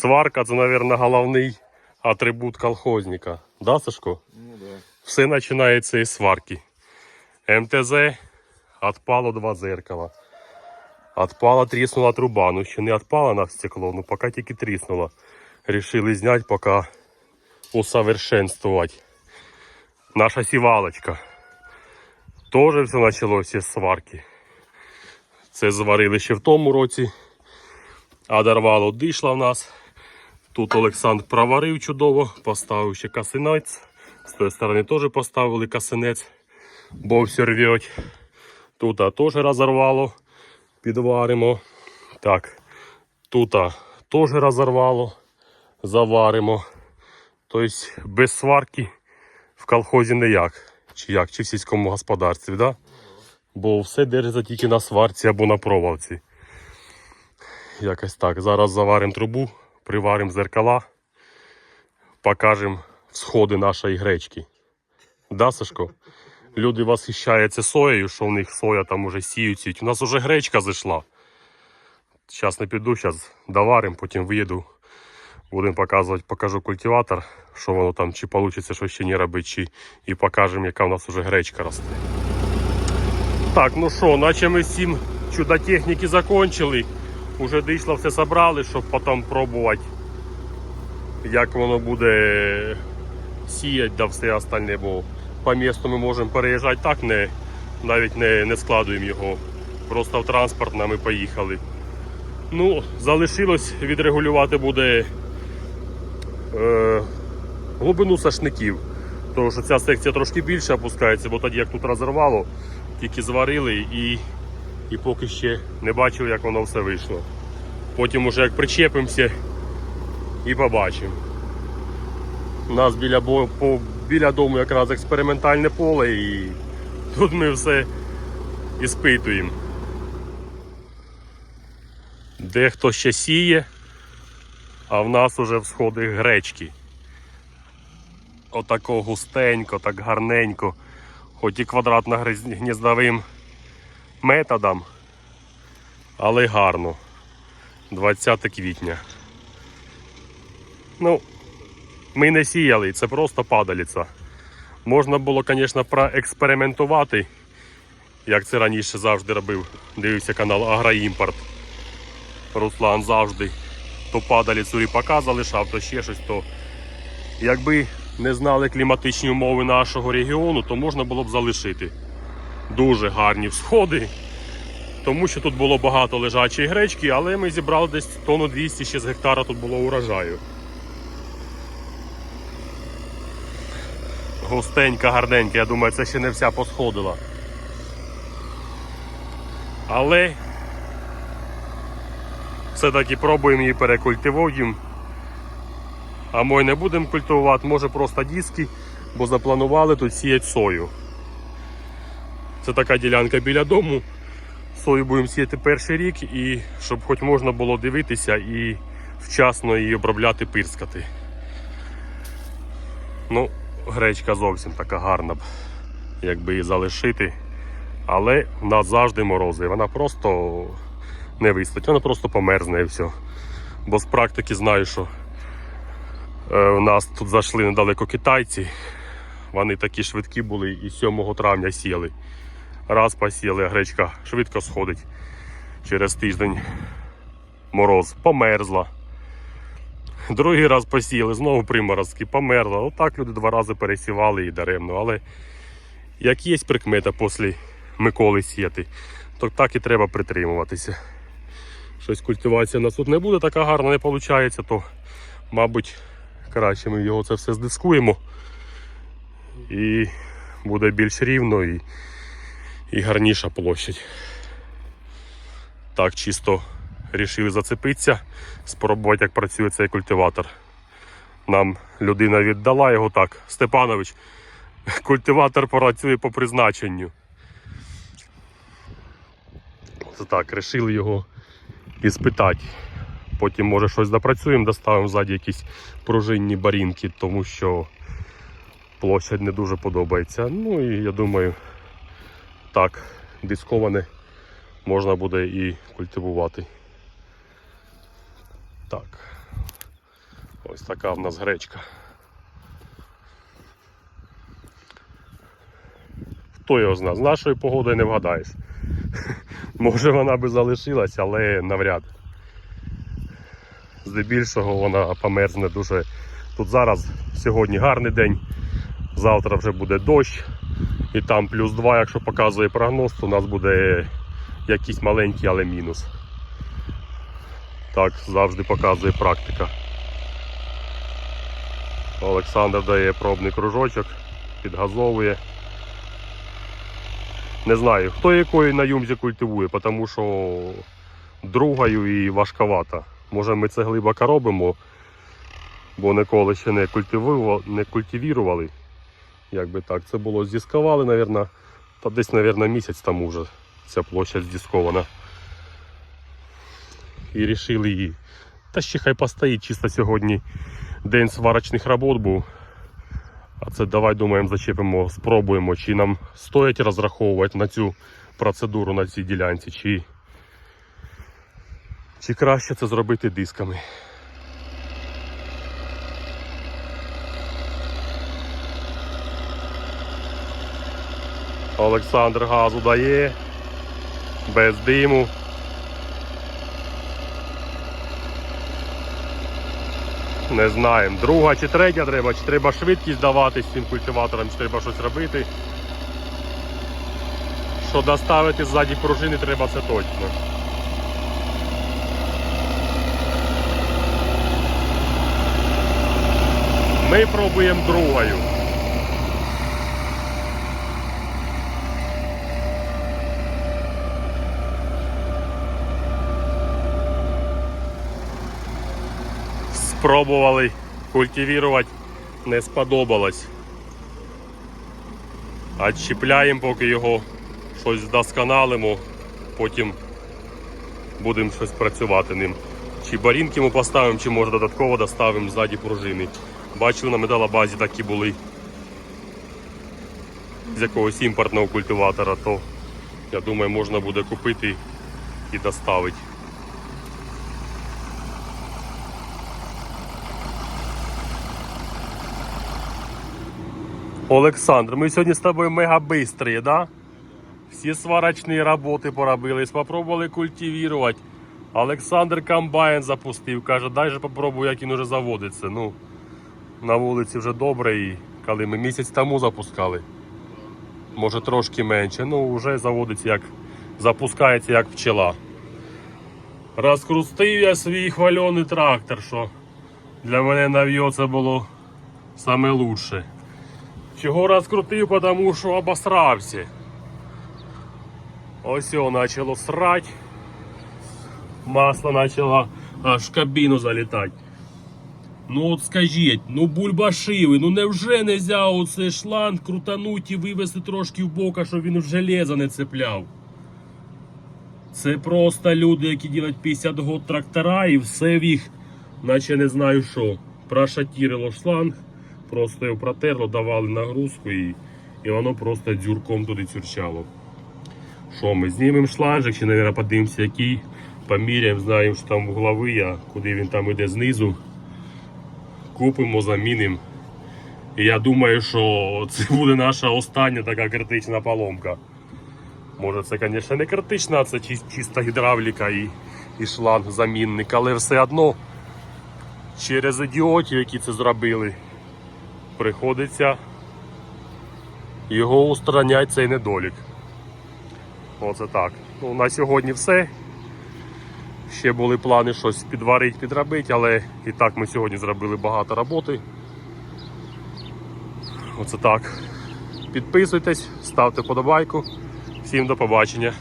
Сварка це, мабуть, головний атрибут колхозника. Да, Сашко? Ну да. Все починається із сварки. МТЗ отпало два зеркала. Отпала тріснула труба. Ну ще не отпала на стекло, ну поки тільки тріснула. Рішили зняти, поки усовершенствувати. Наша сівалочка. Тоже все почалося з сварки. Це зварили ще в тому році. А дорвало дійшла в нас. Тут Олександр проварив чудово, поставив ще касинець. З тої сторони теж поставили касинець, бо все рвет. Тут теж розорвало, підваримо. Так, тут теж розорвало, заваримо. Тобто без сварки в колхозі ніяк. Чи як, чи в сільському господарстві, да? бо все держиться тільки на сварці або на проволоці. Якось так. Зараз заваримо трубу, приваримо зеркала, покажемо сходи нашої гречки. Да, Сашко? Люди восхищаються соєю, що в них соя там уже сіють. У нас уже гречка зайшла. Зараз не піду, зараз доваримо, потім виїду. Будемо показувати, покажу культиватор, що воно там, чи вийде щось ще не робити, чи і покажемо, яка у нас уже гречка росте. Так, ну що, наче ми всім чудо техніки закончили. Уже дійшло все зібрали, щоб потім пробувати, як воно буде сіяти да все остальне, бо по місту ми можемо переїжджати так, не, навіть не, не складуємо його. Просто в транспорт ми поїхали. Ну, залишилось відрегулювати буде е, глибину сашників. Тому що ця секція трошки більше опускається, бо тоді як тут розірвало, тільки зварили і, і поки ще не бачив, як воно все вийшло. Потім уже як причепимося і побачимо. У нас біля, бо- по, біля дому якраз експериментальне поле і тут ми все іспитуємо. Дехто ще сіє, а в нас уже всходи гречки. Отако густенько, так гарненько, хоч і квадратно-гніздовим методом, але гарно. 20 квітня. Ну, ми не сіяли, це просто падаліця. Можна було, звісно, проекспериментувати, як це раніше завжди робив. Дивився канал Агроімпорт. Руслан завжди то падаліцю ріпака залишав, то ще щось. То якби не знали кліматичні умови нашого регіону, то можна було б залишити. Дуже гарні всходи. Тому що тут було багато лежачої гречки, але ми зібрали десь тонну 200 ще з гектара тут було урожаю. Густенька, гарненька, я думаю, це ще не вся посходила. Але все-таки пробуємо її перекультивуємо. А мой не будемо культивувати, може просто диски, бо запланували тут сіяти сою. Це така ділянка біля дому. Сою будемо сіяти перший рік і щоб хоч можна було дивитися і вчасно її обробляти, пирскати. Ну, гречка зовсім така гарна б, якби її залишити. Але в нас завжди морози. Вона просто не вистачить, вона просто померзне і все. Бо з практики знаю, що е, у нас тут зайшли недалеко китайці. Вони такі швидкі були і 7 травня сіяли. Раз посіяли, гречка швидко сходить. Через тиждень мороз померзла. Другий раз посіяли, знову приморозки, померзла. Отак люди два рази пересівали і даремно. Але як є прикмета після Миколи сіяти, то так і треба притримуватися. Щось культивація у нас тут не буде така гарна, не виходить, то, мабуть, краще ми його це все здискуємо. І буде більш рівно і, і гарніша площадь. Так, чисто рішили зацепитися, спробувати, як працює цей культиватор. Нам людина віддала його так. Степанович, культиватор працює по призначенню. Це так, рішили його іспитати. Потім, може, щось допрацюємо, доставимо ззаді якісь пружинні барінки, тому що площадь не дуже подобається. Ну і я думаю, так, дисковане можна буде і культивувати. Так. Ось така в нас гречка. Хто його зна, з нашою погодою не вгадаєш. Може вона би залишилась, але навряд. Здебільшого вона померзне дуже. Тут зараз сьогодні гарний день, завтра вже буде дощ, і там плюс 2, якщо показує прогноз, то у нас буде якийсь маленький, але мінус. Так завжди показує практика. Олександр дає пробний кружочок, підгазовує. Не знаю, хто якою на юмзі культивує, тому що другою і важковато. Може ми це глибоко робимо, бо ніколи ще не культивували, не культивірували. Як би так, це було здісковали, мабуть, та десь, мабуть, місяць тому вже ця площа здіскована. І вирішили її. Та ще хай постоїть, чисто сьогодні день сварочних робот був. А це давай думаємо, зачепимо, спробуємо, чи нам стоїть розраховувати на цю процедуру на цій ділянці, чи, чи краще це зробити дисками. Олександр газу дає, без диму. Не знаємо. Друга чи третя треба, чи треба швидкість давати з цим культиватором, чи треба щось робити. Що доставити ззаді пружини треба це точно. Ми пробуємо другою. Спробували культивувати, не сподобалось. Отчіпляємо, поки його щось вдосконалимо, потім будемо щось працювати ним. Чи барінки ми поставимо, чи може додатково доставимо ззаді пружини. Бачили на металобазі такі були з якогось імпортного культиватора, то я думаю можна буде купити і доставити. Олександр, ми сьогодні з тобою мега бистрі, да? Всі сварочні роботи поробили, спробували культивувати. Олександр комбайн запустив, каже, дай же попробую, як він уже заводиться. Ну, на вулиці вже добре і коли ми місяць тому запускали. Може трошки менше, ну вже заводиться як запускається як пчела. Розкрустив я свій хвальоний трактор, що для мене нав'йо це було лучше. Чого розкрутив, тому що обосрався. Ось його почало срать. Масло почало аж в кабіну залітати. Ну от скажіть, ну бульбашиви, ну невже не взяв оцей шланг крутануть і вивести трошки в бока, щоб він в железо не цепляв? Це просто люди, які ділять 50 год трактора і все в їх, наче не знаю що. Прошатірило шланг, просто його протерло, давали нагрузку і, і воно просто дзюрком туди цюрчало. Що ми знімемо шланжик, чи, мабуть, подивимося, який, поміряємо, знаємо, що там вугловий, а куди він там іде знизу. Купимо, замінимо. І я думаю, що це буде наша остання така критична поломка. Може це, звісно, не критична, а це чиста гідравліка і, і шланг замінник, але все одно через ідіотів, які це зробили, приходиться його устраняти цей недолік. Оце так. Ну, на сьогодні все. Ще були плани щось підварити, підробити, але і так ми сьогодні зробили багато роботи. Оце так. Підписуйтесь, ставте вподобайку. Всім до побачення.